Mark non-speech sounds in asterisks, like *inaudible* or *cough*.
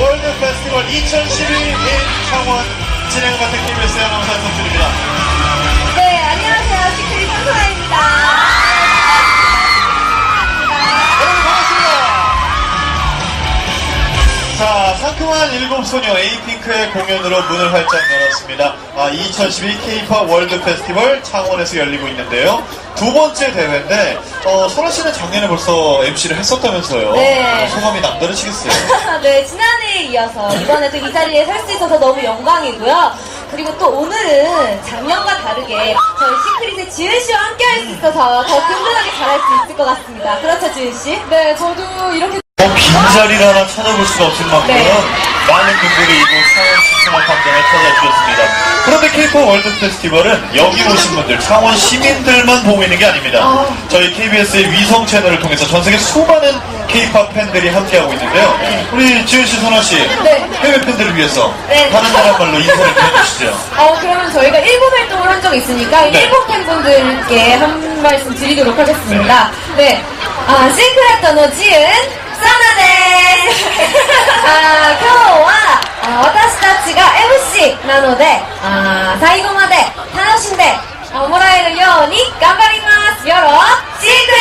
월드 페스티벌 2012 in 창원 진행을 맡은 KBS의 아나운서 드립니다. 자, 상큼한 일곱 소녀 에이핑크의 공연으로 문을 활짝 열었습니다. 아, 2012 K-pop 월드 페스티벌 창원에서 열리고 있는데요. 두 번째 대회인데, 어, 설아 씨는 작년에 벌써 MC를 했었다면서요. 네. 어, 소감이 남다르시겠어요? *laughs* 네, 지난해에 이어서 이번에도 이 자리에 설 수 있어서 너무 영광이고요. 그리고 또 오늘은 작년과 다르게 저희 시크릿의 지은 씨와 함께 할 수 있어서 더 든든하게 잘할 수 있을 것 같습니다. 그렇죠, 지은 씨? 네, 저도 이렇게 어, 빈자리를 하나 찾아볼 수가 없을 만큼 네. 많은 분들이 이곳 창원 시청업 광장을 찾아주셨습니다. 그런데 K-POP 월드 페스티벌은 여기 오신 분들, 창원 시민들만 보고 있는 게 아닙니다. 어. 저희 KBS의 위성 채널을 통해서 전 세계 수많은 K-POP 팬들이 함께하고 있는데요. 우리 지은 씨, 선아 씨, 네. 해외 팬들을 위해서 네. 다른 나라 말로 인사를 해주시죠. 어, 그러면 저희가 일본 활동을 한 적이 있으니까 네. 일본 팬분들께 한 말씀 드리도록 하겠습니다. 네. 네. 아, 싱크레터너 지은 です。あ今日はあ私たちが MC なのであ最後まで楽しんでもらえるように頑張ります。よろしく